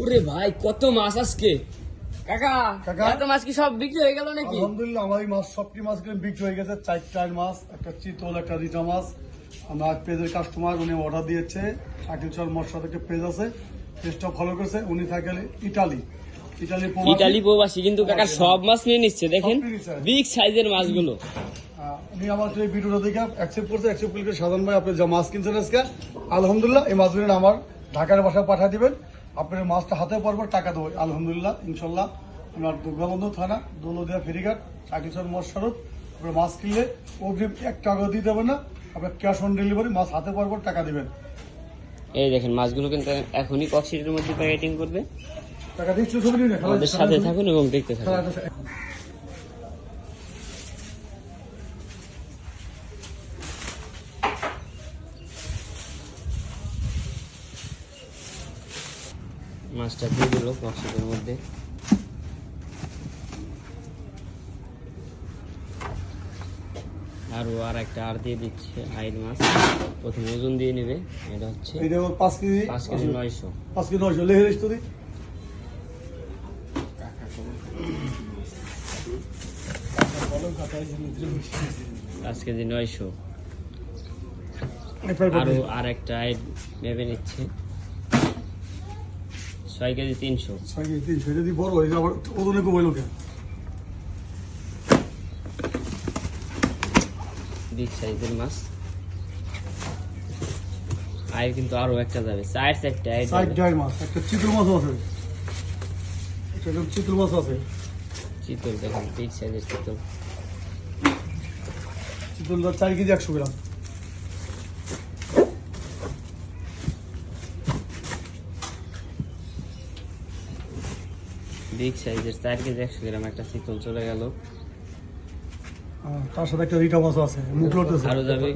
ওরে ভাই কত মাছ আজকে? কাকা কাকা? এত মাছ কি সব বিক্রি হয়ে গেল নাকি? আলহামদুলিল্লাহ আমার এই মাছ সবটি বিক্রি হয়ে গেছে? চারটার মাছ একটা চিতল একটা রিটা মাছ। আমার পেজের কাস্টমার উনি অর্ডার দিয়েছে। শাকিল চর মশলা থেকে পেজ আছে পেজটা ফলো করেছে। উনি থাকেন ইটালি। ইটালি প্রবাসী। কিন্তু কাকা সব মাছ নিয়ে নিচ্ছে দেখেন? বিগ সাইজের মাছগুলো। উনি আমার এই ভিডিওটা দেখে অ্যাকসেপ্ট করছে। অ্যাকসেপ্ট করে সাধারণ ভাই আপনি যা মাছ কিনছেন আজকে আলহামদুলিল্লাহ এই মাছগুলো আমার ঢাকার বাসায় পাঠিয়ে দিবেন। আপনার মাছটা হাতে পরপর টাকা দেবো। আলহামদুলিল্লাহ ইনশাল্লাহ। আপনার দুর্গাবন্ধ থানা দৌলদিয়া ফেরিঘাট চাকিচর মশারত আপনার মাছ কিনলে অগ্রিম এক টাকা দিয়ে দেবেন না। আপনার ক্যাশ অন ডেলিভারি মাছ হাতে পরপর টাকা দেবেন। এই দেখেন মাছগুলো কিন্তু এখনই কক্সিটের মধ্যে প্যাকেটিং করবে। টাকা দিচ্ছি ছবি নিয়ে সাথে থাকুন। এবং দেখতে থাকুন। মাছটা দিয়ে দিল কক্সিটের মধ্যে। আরও আর একটা আর দিয়ে দিচ্ছে আইল মাছ। প্রথমে ওজন দিয়ে নেবে এটা হচ্ছে পাঁচ কেজি। পাঁচ কেজি নয়শো। পাঁচ কেজি নয়শো। লেহে রেস্ট দিই পাঁচ কেজি নয়শো। আরও আর একটা আইড ভেবে নিচ্ছে। ছয় কেজি তিনশো। ছয় কেজি তিনশো যদি বড় হয়ে আবার ওজনে কমাইলো কেন? বিগ সাইজের মাছ। আয় কিন্তু আরও একটা যাবে চার চারটে আইড মাছ একটা চিতল মাছ আছে। একটা চিতল মাছ আছে। চিতল দেখেন বিগ সাইজের চিতল। চিতলটা চার কেজি একশো গ্রাম। বিগ সাইজের চার কেজি একশো গ্রাম একটা চিতল চলে গেল। তার সাথে একটা মাছ আছে মুখ লড়তেছে। আরও যাবে।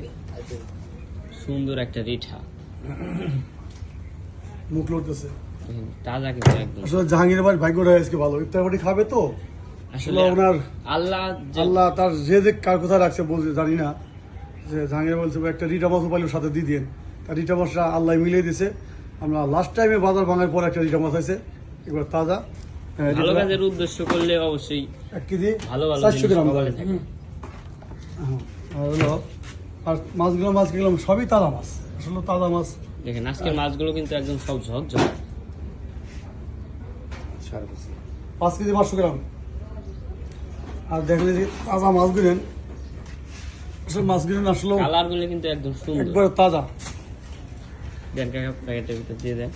সুন্দর একটা রিঠা। মুখ লড়তেছে। দেখেন, তাজা কিন্তু একদম। আসলে জাহাঙ্গীর ভাই ভাগ্যটা আজকে ভালো। ইফতার পার্টি খাবে তো? আসলে ওনার আল্লাহ তার যে যে কার কথা রাখছে বলছে জানি না। যে জাহাঙ্গীর বলছে একটা রিটা মাছও পাইলে সাথে দিয়ে দিন তার রিটা মাছটা আল্লাহ মিলিয়ে দিছে আমরা লাস্ট টাইমে বাজার ভাঙার পর একটা রিটা মাছ আছে এবার তাজা। ভালো কাজের উদ্দেশ্য করলে অবশ্যই কেজি ভালো ভালো চারশো গ্রাম। হ্যাঁ, আর হলো আর মাছগুলো মাছ গেলাম সবই তাজা মাছ। আসলে তাজা মাছ। দেখেন আজকের মাছগুলো কিন্তু একদম সব ঝকঝক পাঁচ কেজি পাঁচশো গ্রাম। আর দেখলে যে তাজা মাছ গিলেন আসলে মাছ গিলেন আসলে কালারগুলো কিন্তু একদম সুন্দর। একবার তাজা। দেন কাকা প্যাকেটের ভিতর দিয়ে দেন।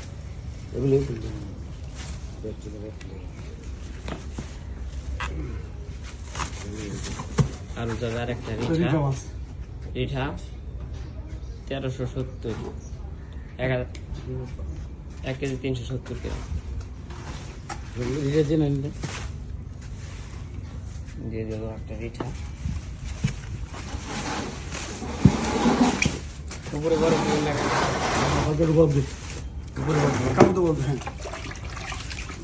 আরও আর একটা রিঠা। রিঠা তেরোশো সত্তর। এক হাজার এক কেজি তিনশো সত্তর গ্রাম। দিয়ে দেবো একটা রিঠা। উপরে হাতের উপরে কাপড় তো বলতে হ্যাঁ।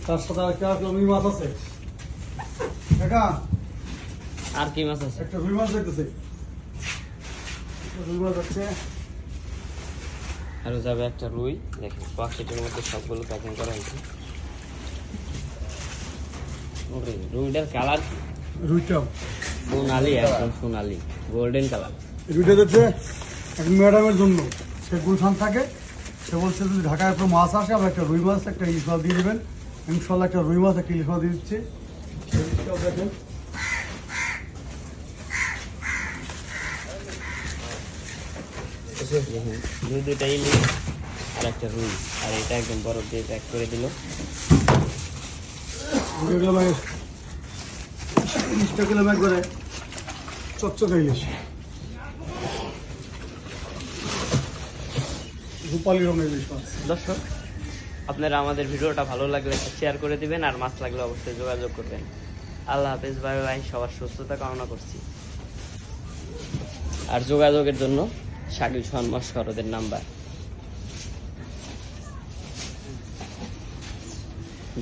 তার সাথে আর একটা রুই মাছ আছে। কাকা আর কি মাছ আছে? একটা রুই মাছ দেখতেছে। রুই মাছ আছে। আরও যাবে একটা রুই। দেখেন বাক্সেটের মধ্যে সবগুলো প্যাকিং করা হয়েছে। রুইটার কালার রুইটা সোনালি একদম সোনালি। গোল্ডেন কালার রুইটা যাচ্ছে এক ম্যাডামের জন্য। সে গুলশান থাকে। সে বলছে যদি ঢাকায় একটা মাছ আসে আমরা একটা রুই মাছ একটা ইলিশ মাছ দিয়ে দেবেন। ইনশাল্লাহ একটা রুই মাছ একটা ইলিশ মাছ দিচ্ছে। দেখেন দুই দুইটা ইলিশ আর একটা রুই। আর এটা একদম বরফ দিয়ে প্যাক করে দিল। ইলিশটা কিলো একবারে চকচকে ইলিশ। রূপালি রঙের ইলিশ মাছ। দর্শক আপনারা আমাদের ভিডিওটা ভালো লাগলে শেয়ার করে দিবেন, আর মাছ লাগলে অবশ্যই যোগাযোগ করবেন। আল্লাহ হাফেজ বাই বাই সবার সুস্থতা কামনা করছি। আর যোগাযোগের জন্য শাকিল সোহান মস্করদের নাম্বার।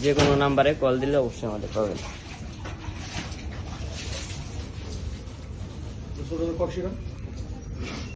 যে কোনো নাম্বারে কল দিলে অবশ্যই আমাদের পাবেন। কক্সিরা